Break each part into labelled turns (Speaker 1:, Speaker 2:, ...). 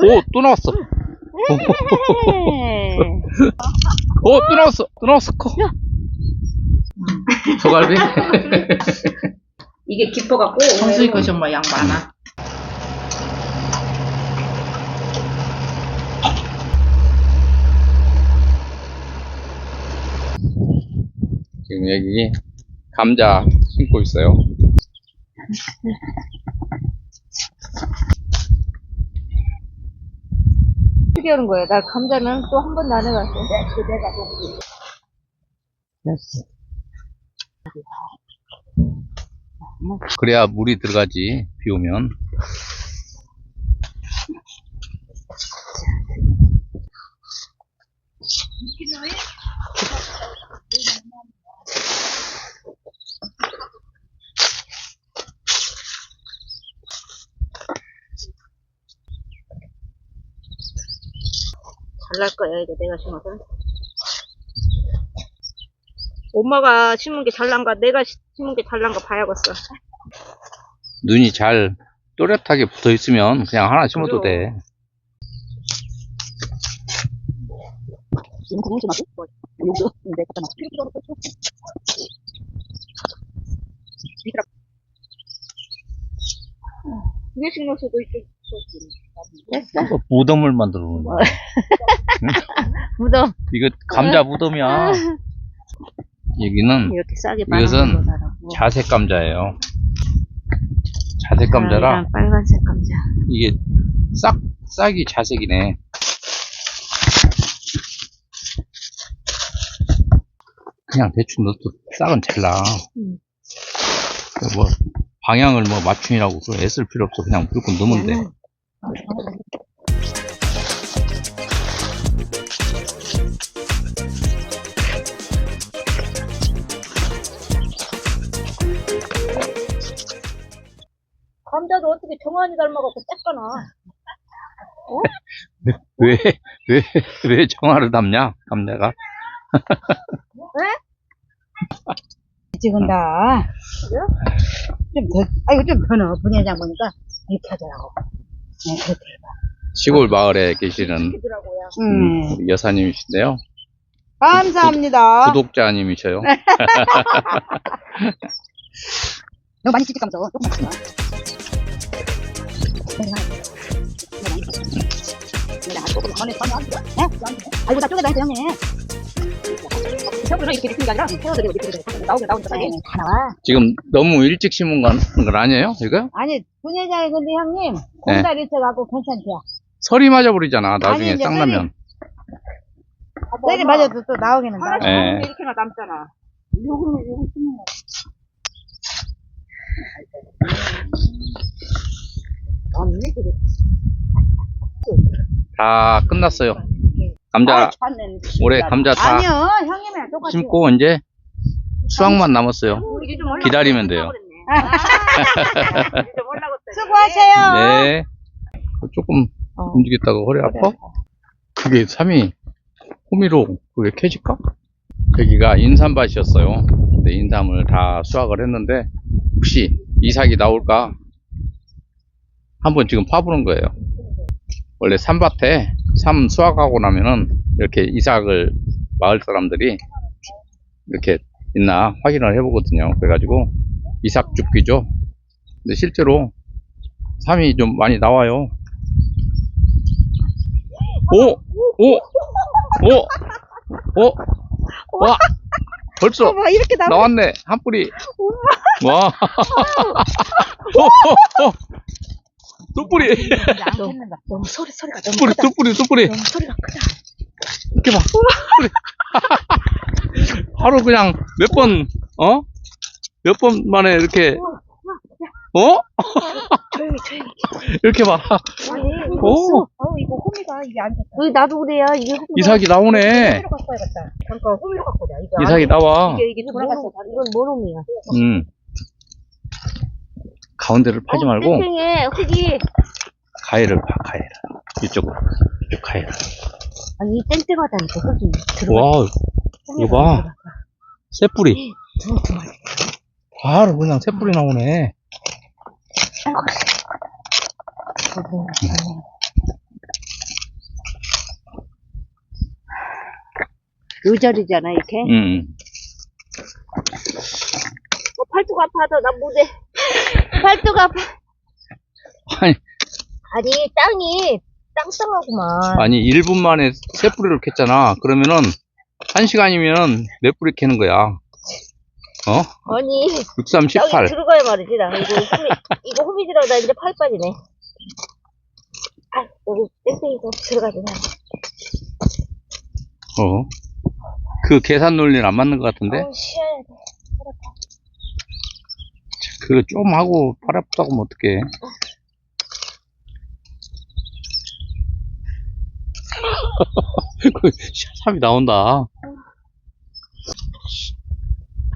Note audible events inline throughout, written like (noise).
Speaker 1: 오, 또 나왔어. 오, 또 나왔어. 또 나왔어. 커. 소갈비?
Speaker 2: 이게 깊어갖고
Speaker 3: 정수이 것이 엄마 양 많아.
Speaker 1: 지금 여기 감자 심고 있어요.
Speaker 4: 어떻게 하는 거야? 나 감자는 또 한 번도 안 해봤어.
Speaker 1: 그래야 물이 들어가지, 비 오면.
Speaker 4: 잘날 거야, 이거 내가 심어서. 엄마가 심은 게 잘 난가, 내가 시- 심은 게 잘 난가 봐야겠어.
Speaker 1: 눈이 잘 또렷하게 붙어 있으면 그냥 하나 심어도 돼.
Speaker 4: 개씩 넣을 수도 있고. 됐어.
Speaker 1: 이거 무덤을 만들어 놓는 거야. (laughs)
Speaker 4: 무덤.
Speaker 1: 이거 감자 무덤이야. 여기는
Speaker 4: 이렇게 싸게
Speaker 1: 이것은
Speaker 4: 말아놓고.
Speaker 1: 자색 감자예요. 자색 감자라
Speaker 4: 아, 빨간색 감자.
Speaker 1: 이게 싹 싹이 자색이네. 그냥 대충 넣어도 싹은 잘 나.
Speaker 4: 음.
Speaker 1: 뭐 방향을 뭐 맞춤이라고 애쓸 필요 없어. 그냥 무조건 넣으면 돼.
Speaker 4: 감자도 어떻게 정한이 닮아갖고 쬐까나.
Speaker 1: 왜, 왜, 왜 정화를 담냐? 감자가.
Speaker 5: 찍은다. 좀 더, 아이고, 좀더 넣어. 분회장 보니까 이렇게 하더라고. 네, 해봐.
Speaker 1: 시골 마을에 계시는.
Speaker 5: 음.
Speaker 1: 우리 여사님이신데요.
Speaker 5: 감사합니다.
Speaker 1: 구독자님이셔요.
Speaker 5: 너무 많이 찍찍하면서 조금 많이 아이고, 나 쪼개다 했어, 형님.
Speaker 4: 세우는 이렇게 이렇게 게 아니라 세워서 이렇게 이렇게 나오게 나오니까
Speaker 5: 네, 다 나와.
Speaker 1: 지금 너무 일찍 심은 건, 건 아니에요? 이거?
Speaker 5: 아니, 분회장이 근데 형님,
Speaker 1: 네.
Speaker 5: 공달 있어갖고 괜찮대요.
Speaker 1: 설이 맞아 버리잖아. 나중에
Speaker 5: 아니, 이제
Speaker 1: 싹 나면.
Speaker 5: 셀이 맞아도 또 나오기는 나와.
Speaker 1: 예.
Speaker 4: 이렇게나 남잖아.
Speaker 1: 다 끝났어요. 감자, 올해 감자 다
Speaker 5: 아니요, 형님이랑 똑같아요.
Speaker 1: 심고 이제 수확만 남았어요.
Speaker 4: 좀 올라.
Speaker 1: 기다리면 돼요. (laughs)
Speaker 5: 수고하세요.
Speaker 1: 네. 조금 움직였다가 허리 아파? 그게 3위 호미로 그게 캐질까? 여기가 인삼밭이었어요. 근데 인삼을 다 수확을 했는데 혹시 이삭이 나올까? 한번 지금 파보는 거예요. 원래 삼밭에 삼 수확하고 나면은 이렇게 이삭을 마을 사람들이 이렇게 있나 확인을 해보거든요. 그래가지고 이삭 줍기죠. 근데 실제로 삼이 좀 많이 나와요. 오! 오! 오! 오! 와! 벌써
Speaker 5: 어머, 이렇게.
Speaker 1: 나왔네. 한 뿌리. 와! (laughs) 오! 오! 오! 두 뿌리!
Speaker 4: 너무 소리 소리가
Speaker 1: 두
Speaker 4: 너무
Speaker 1: 뿌리,
Speaker 4: 크다.
Speaker 1: 두 뿌리, 두 뿌리.
Speaker 4: 너무 소리가 크다.
Speaker 1: 이렇게 봐. 뿌리. (laughs) 하루 그냥 몇 번, 어? 몇 번 만에 이렇게, 어?
Speaker 4: 조용히 조용히. (laughs)
Speaker 1: 이렇게 봐.
Speaker 4: 아니
Speaker 1: 오!
Speaker 5: 어, 이거 호미가 이게 안 좋다.
Speaker 4: 여기 나도 그래야 이게 호미가
Speaker 1: 이삭이 나오네.
Speaker 5: 호미로 갖고 와야겠다.
Speaker 4: 잠깐 호미로 갖고 자. 이거
Speaker 1: 이삭이 나와.
Speaker 4: 이게 이게 돌아갔어. 이건 뭔 호미야?
Speaker 1: 음. 가운데를 어, 파지 말고
Speaker 4: 세상에 혹시
Speaker 1: 가해를 파 가해를. 이쪽으로. 이쪽 가해를.
Speaker 4: 아니 땡땡하다 이거 혹시
Speaker 1: 들어와 이거 봐. 새뿌리. 바로 그냥 새뿌리 나오네.
Speaker 5: 요절이잖아 이렇게? 응.
Speaker 1: 음.
Speaker 4: 어, 팔뚝 아파서 나 못해. 팔뚝 아파.
Speaker 1: 아니,
Speaker 4: 아니, 땅이 땅땅하구만.
Speaker 1: 아니, 1분 만에 세 뿌리를 캤잖아. 그러면은, 한 시간이면 몇 뿌리 캐는 거야? 어?
Speaker 4: 아니,
Speaker 1: 63,
Speaker 4: 여기
Speaker 1: 18.
Speaker 4: 들어가야 말이지, 나. 이거 호미, 이거 호미지라고 나 이제 팔 빠지네. 아, 여기 땡땡이도 들어가지, 나.
Speaker 1: 어. 그 계산 논리는 안 맞는 것 같은데?
Speaker 4: 어우, 쉬어야 돼.
Speaker 1: 그거 좀 하고 팔 아프다고 하면 어떡해. (laughs) 그 샵이 나온다.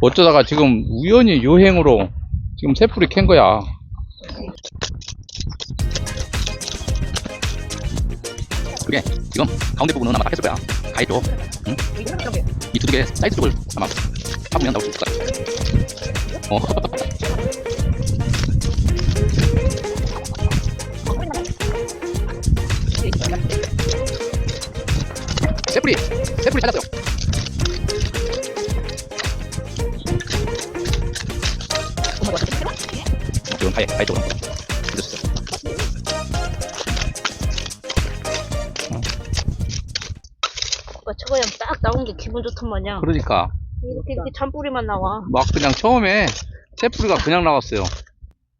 Speaker 1: 어쩌다가 지금 우연히 요행으로 지금 새 뿌리 캔 거야. 그게 지금 가운데 부분은 아마 다 했을 거야. 가있죠. 응? 이두개 사이드 쪽을 아마 파보면 나올 수 있을 거야. 어. 새뿌리! 새뿌리 찾았어요! 지금 가해, 가해 쪽으로 늦었어요.
Speaker 4: 오빠 저거 그냥 딱 나온 게 기분 좋던 마냥.
Speaker 1: 그러니까
Speaker 4: 이렇게, 이렇게 잔뿌리만 나와.
Speaker 1: 막 그냥 처음에 새뿌리가 그냥 나왔어요.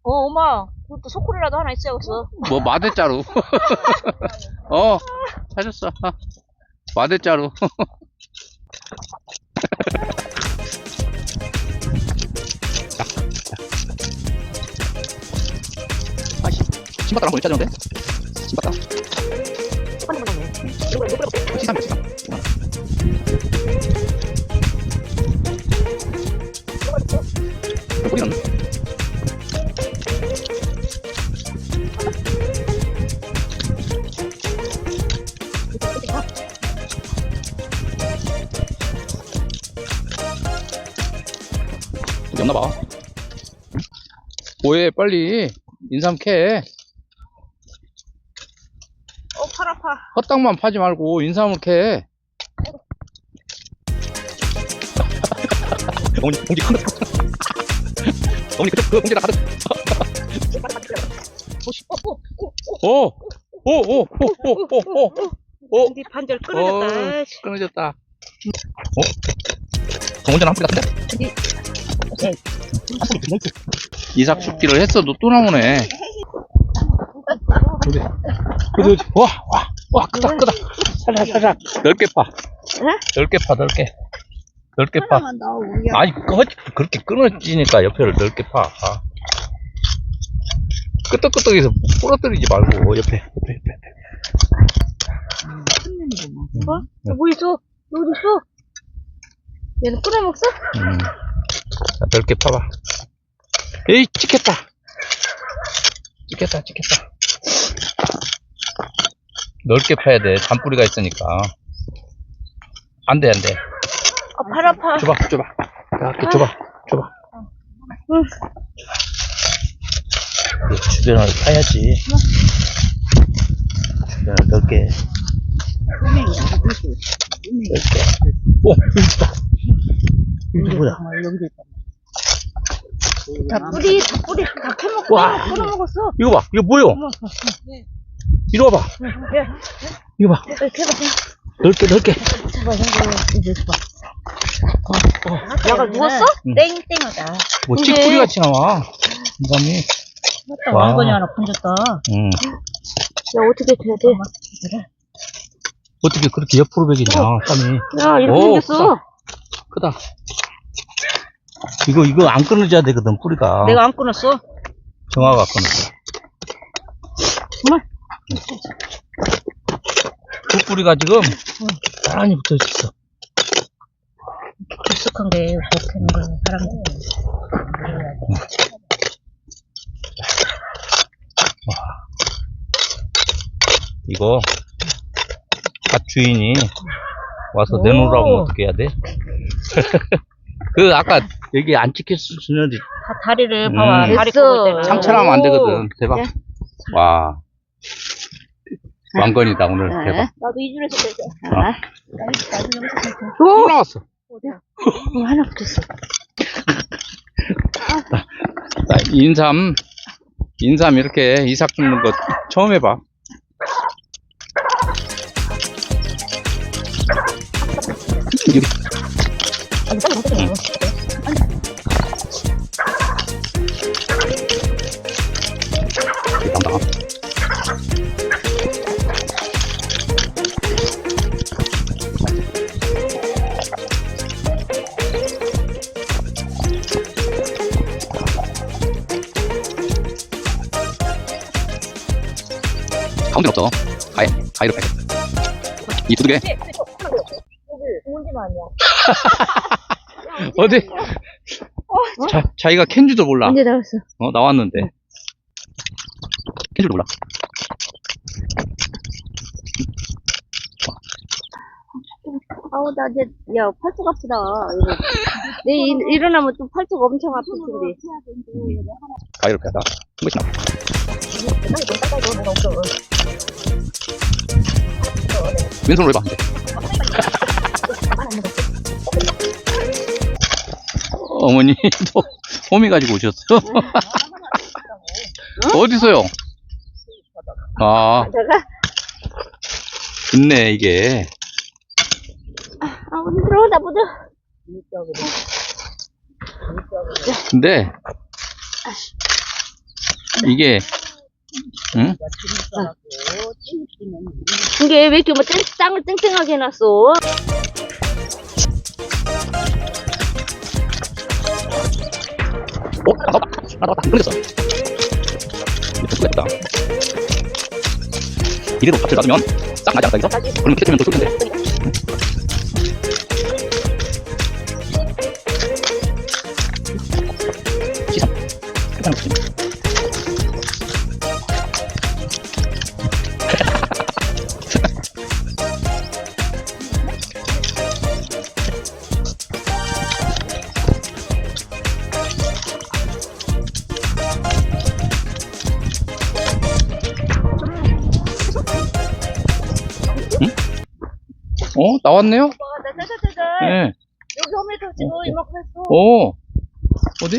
Speaker 4: 어, 엄마. 그것도 소쿠리라도 하나 있어야겠어.
Speaker 1: 뭐 마대자루. (laughs) 어, 찾았어. 마대자루. 아이씨, 신봤다 한번. 시상, 시상. 없나 봐. 뭐해, 빨리. 인삼 캐.
Speaker 4: 어, 팔 아파.
Speaker 1: 헛땅만 파지 말고 인삼을 캐. (laughs) 어머니, 봉지 큰 거. 어머니, (laughs) 그, 그 봉지다 가득. 오, 오, 오, 오, 오, 오, 오, 오.
Speaker 4: 우리 반절 끊어졌다.
Speaker 1: 어. 끊어졌다. 어? 저 혼자 한 뿌리 같은데? 이삭 sup기를 했어도 또 나오네. 어디, 어디, 어디. 와, 와, 와, 크다, 크다. 살살, 살살. 넓게 파. 넓게 파, 넓게. 넓게 파. 아니, 그, 그렇게 끊어지니까 옆에를 넓게 파. 아. 끄떡끄떡해서 부러뜨리지 말고, 옆에, 옆에, 옆에.
Speaker 4: 어? 뭐 있어? 뭐 어디 있어? 얘는 끊어 먹어?
Speaker 1: 음. 자, 넓게 파봐. 에이, 찍혔다. 찍혔다, 찍혔다. 넓게 파야 돼. 잔뿌리가 있으니까. 안 돼, 안 돼.
Speaker 4: 아, 팔 아파.
Speaker 1: 줘봐, 줘봐. 이렇게 줘봐, 줘봐.
Speaker 4: 응.
Speaker 1: 그 주변을 파야지. 주변을 넓게. 넓게. 오, 여기다. 이게 뭐야?
Speaker 4: 다 뿌리, 다 뿌리 다 캐먹고
Speaker 1: 와.
Speaker 4: 끊어 먹었어.
Speaker 1: 이거 봐, 이거 뭐요? 이리 와봐. 이거 봐.
Speaker 4: 이렇게 해봐.
Speaker 1: 넓게, 넓게.
Speaker 4: 야가 누웠어?
Speaker 1: 응.
Speaker 5: 땡땡하다.
Speaker 1: 뭐
Speaker 4: 근데-
Speaker 1: 찌뿌리 같이 나와. 인삼이.
Speaker 5: 맞다,
Speaker 1: 와.
Speaker 5: 왕건이 하나 건졌다.
Speaker 1: 응.
Speaker 4: 야, 어떻게 돼야 돼?
Speaker 1: 어떻게 그렇게 옆으로 베기냐, 땀이.
Speaker 4: 야, 이렇게
Speaker 1: 오,
Speaker 4: 생겼어.
Speaker 1: 크다. 이거, 이거 안 끊어져야 되거든, 뿌리가.
Speaker 4: 내가 안 끊었어.
Speaker 1: 정화가 끊었어.
Speaker 4: 정말?
Speaker 1: 그 뿌리가 지금 많이 붙어 있어.
Speaker 5: 깊숙한 게 못하는 거야, 사람들.
Speaker 1: 이거 밭 주인이 와서
Speaker 4: 오.
Speaker 1: 내놓으라고 어떻게 해야 돼? (laughs) 그 아까 여기 안 찍혔으면
Speaker 4: 다 다리를
Speaker 1: 음.
Speaker 4: 봐봐. 다리
Speaker 5: 됐어.
Speaker 4: 꼽을 때는.
Speaker 1: 상처나면 안 되거든. 대박.
Speaker 4: 네.
Speaker 1: 와. 왕건이다, 오늘.
Speaker 5: 네.
Speaker 1: 대박.
Speaker 4: 나도 이 줄에서 뺐어.
Speaker 5: 아.
Speaker 1: 또 나왔어.
Speaker 5: 어, 하나 붙었어.
Speaker 1: 자, 인삼, 인삼 이렇게 이삭 줍는 거 처음 해봐. 여기. 응. 담당. 가운데 없어. 가해, 가해로 빼.
Speaker 4: 이여 아니야. (laughs)
Speaker 1: 어디? 자, 자기가 캔 줄도 몰라.
Speaker 5: 언제 나왔어?
Speaker 1: 어, 나왔는데. 캔 줄도 몰라.
Speaker 4: 아우, 나 이제, 야, 팔뚝 아프다. 이거. 내 일, 일어나면 또 팔뚝 엄청 아플 텐데.
Speaker 1: 가해로 빼다. 한 번씩 나와. 왼손으로 해봐. (laughs) 어머니도 (laughs) 호미 가지고 오셨어. (laughs) 어디서요? 아,
Speaker 4: 내가,
Speaker 1: 좋네, 이게.
Speaker 4: 아, 힘들어, 나보다.
Speaker 1: 근데, 이게, 응?
Speaker 4: 이게 왜 이렇게 뭐 땡, 땅을 땡땡하게 해놨어?
Speaker 1: 어? 나왔다. 아, 나왔다. 걸렸어. 이거 수고했다. 이대로 밭을 놔두면 싹 나지 않을까, 이거? 그러면 캐치면 또쏠 텐데. 어? 나왔네요?
Speaker 4: 와, 나 짜자자자.
Speaker 1: 네.
Speaker 4: 여기 홈에서 지금 이만큼 했어.
Speaker 1: 오. 어디?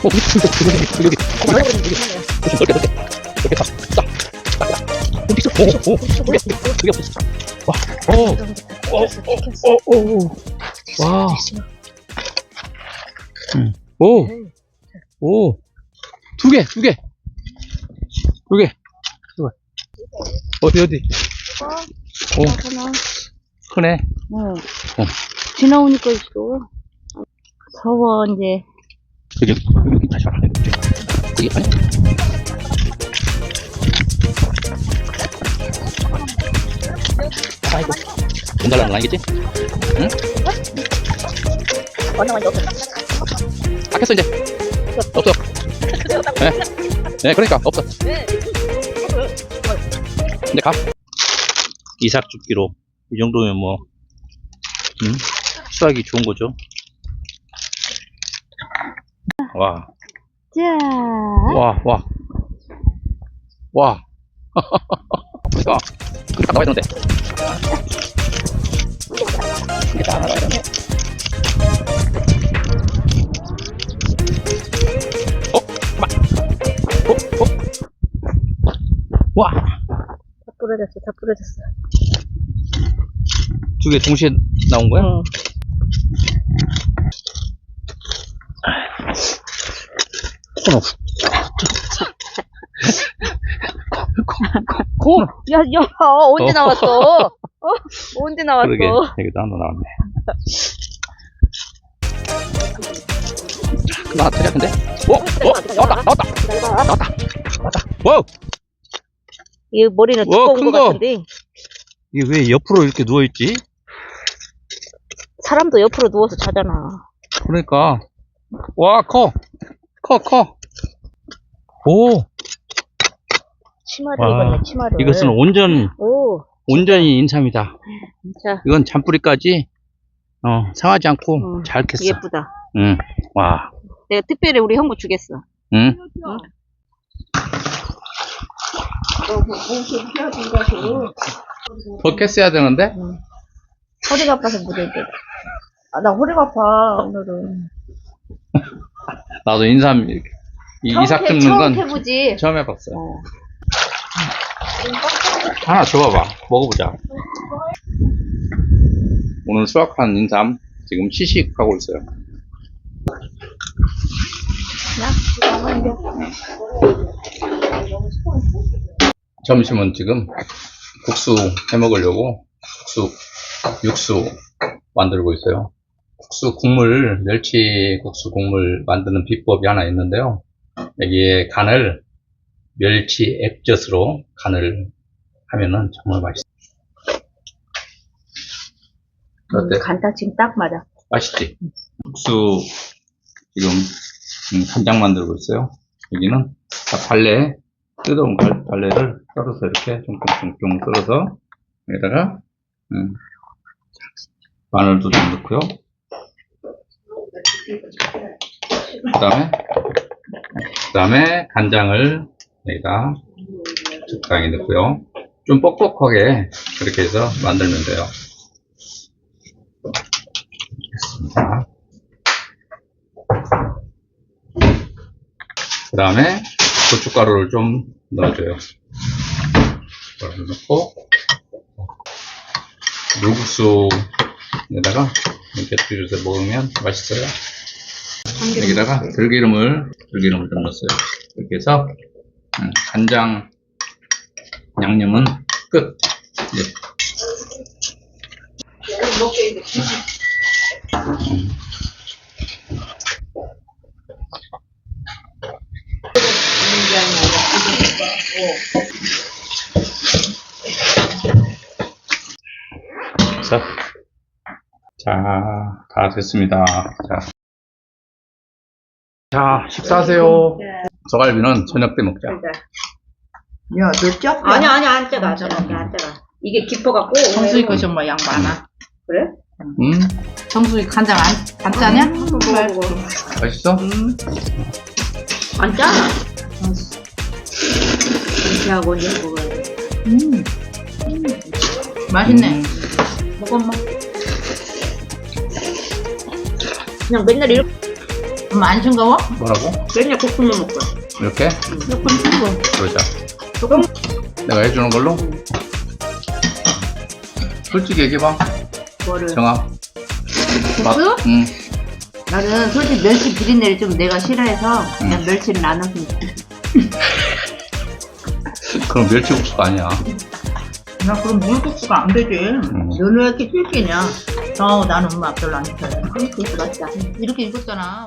Speaker 1: 어, 여기, 여기, 여기, 여기. 어, 여기, 여기. 넓게, 넓게. 넓게 가. 싹. 싹. 어디 있어? 오, 오, 여기, 여기, 여기 없어. 와, 오. 오, 오, 오, 오. 와. 응. 오. 오. 두 개, 두 개. 두 개. 두 개. 어디, 어디? 오,
Speaker 4: 하나.
Speaker 1: 크네.
Speaker 4: 응. 지나오니까 있어. 더워, 이제.
Speaker 1: 여기, 여기 다시. 여기, 여기 아니? 아이고, 돈 달라는 거 아니겠지? 응?
Speaker 4: 완전 완전 없어.
Speaker 1: 닦였어, 이제. 없어. 네. 네, 그러니까, 없어. 이제 가. 이삭 줍기로. 이 정도면 뭐, 응? 수학이 좋은 거죠. 와,
Speaker 4: 자.
Speaker 1: 와, 와. 와. 그게 다 나와야 되는데. 이게 다 나와야 되는데.
Speaker 4: 부러졌어, 다 부러졌어.
Speaker 1: 두 개 동시에 나온 거야?
Speaker 4: 응.
Speaker 1: 코너.
Speaker 4: 고! 야, 야, 어, 언제
Speaker 1: 어.
Speaker 4: 나왔어? 어? 언제 나왔어?
Speaker 1: 그러게, 여기도 하나 나왔네. 나 터져, 근데? 어? 어? 나왔다, 나왔다. 나왔다, 나왔다. 와우!
Speaker 4: 이 머리는
Speaker 1: 와,
Speaker 4: 두꺼운
Speaker 1: 큰
Speaker 4: 것
Speaker 1: 거.
Speaker 4: 같은데.
Speaker 1: 이게 왜 옆으로 이렇게 누워있지?
Speaker 4: 사람도 옆으로 누워서 자잖아.
Speaker 1: 그러니까. 와, 커! 커, 커! 오!
Speaker 4: 치마를
Speaker 1: 와,
Speaker 4: 입었네, 치마를.
Speaker 1: 이것은 온전,
Speaker 4: 오,
Speaker 1: 온전히 인삼이다.
Speaker 4: 진짜
Speaker 1: 이건 잔뿌리까지, 어, 상하지 않고
Speaker 4: 음,
Speaker 1: 잘 캤어.
Speaker 4: 예쁘다.
Speaker 1: 응. 와.
Speaker 4: 내가 특별히 우리 형부 주겠어.
Speaker 1: 응? 더 캐스해야 되는데?
Speaker 4: 허리가 아파서 못할 때. 아, 나 허리가 아파, 오늘은. (laughs)
Speaker 1: 나도 인삼, 이렇게 이
Speaker 4: 처음
Speaker 1: 이삭
Speaker 4: 해-
Speaker 1: 줍는
Speaker 4: 처음
Speaker 1: 건
Speaker 4: 해보지.
Speaker 1: 처음 해봤어요.
Speaker 4: 어.
Speaker 1: 하나 줘봐봐. 먹어보자. 오늘 수확한 인삼 지금 시식하고 있어요. 점심은 지금 국수 해 먹으려고 국수, 육수 만들고 있어요. 국수 국물, 멸치 국수 국물 만드는 비법이 하나 있는데요. 여기에 간을 멸치 액젓으로 간을 하면은 정말 맛있어. 어때?
Speaker 4: 간딱 지금 딱 맞아.
Speaker 1: 맛있지? 국수 지금 음, 간장 만들고 있어요. 여기는 다 발레, 갈- 발레를 썰어서 이렇게 쫑쫑쫑쫑 썰어서 여기다가 음, 마늘도 좀 넣고요. 그 다음에 그 다음에 간장을 여기다 적당히 넣고요. 좀 뻑뻑하게 그렇게 해서 만들면 돼요. 자. 그 다음에 고춧가루를 좀 넣어줘요. 고춧가루를 넣고, 물국수에다가 이렇게 비벼서 먹으면 맛있어요. 여기다가 들기름을, 들기름을 좀 넣었어요. 이렇게 해서, 음, 간장 양념은 끝. 이 제 자, 자, 다 됐습니다. 자, 자 식사하세요. 저갈비는 저녁 때 먹자.
Speaker 5: 야, 너 쪄?
Speaker 4: 아니야, 아니야, 안 짜가, 안 짜가, 안 짜가. 이게 깊어갖고.
Speaker 3: 정수기 것이 엄마 양 많아.
Speaker 4: 그래?
Speaker 1: 음,
Speaker 3: 정수기 간장 안, 안 짜냐?
Speaker 4: 먹어.
Speaker 1: 맛있어?
Speaker 3: 음.
Speaker 4: 안 짜? 이렇게 하고 이제 먹어야 돼.
Speaker 3: 음. 맛있네.
Speaker 1: 음,
Speaker 4: 먹어, 엄마. 그냥 맨날 이렇게,
Speaker 3: 엄마 안 싱거워?
Speaker 1: 뭐라고?
Speaker 4: 맨날 볶음만 먹고.
Speaker 1: 이렇게?
Speaker 3: 조금 싱거워.
Speaker 1: 그러자. 내가 해주는 걸로? 솔직히 얘기해봐.
Speaker 3: 뭐를?
Speaker 1: 정아.
Speaker 3: 국수?
Speaker 1: 응.
Speaker 3: 나는 솔직히 멸치 비린내를 좀 내가 싫어해서 그냥 멸치를 안 넣으면 (laughs)
Speaker 1: 그럼 멸치국수가 아니야.
Speaker 5: 나 그럼 물국수가 안 되지. 너는 왜 이렇게 찔기냐? 어, 나는 엄마 별로 안 좋아해.
Speaker 4: 그것도 맛있다.
Speaker 3: 이렇게 익었잖아.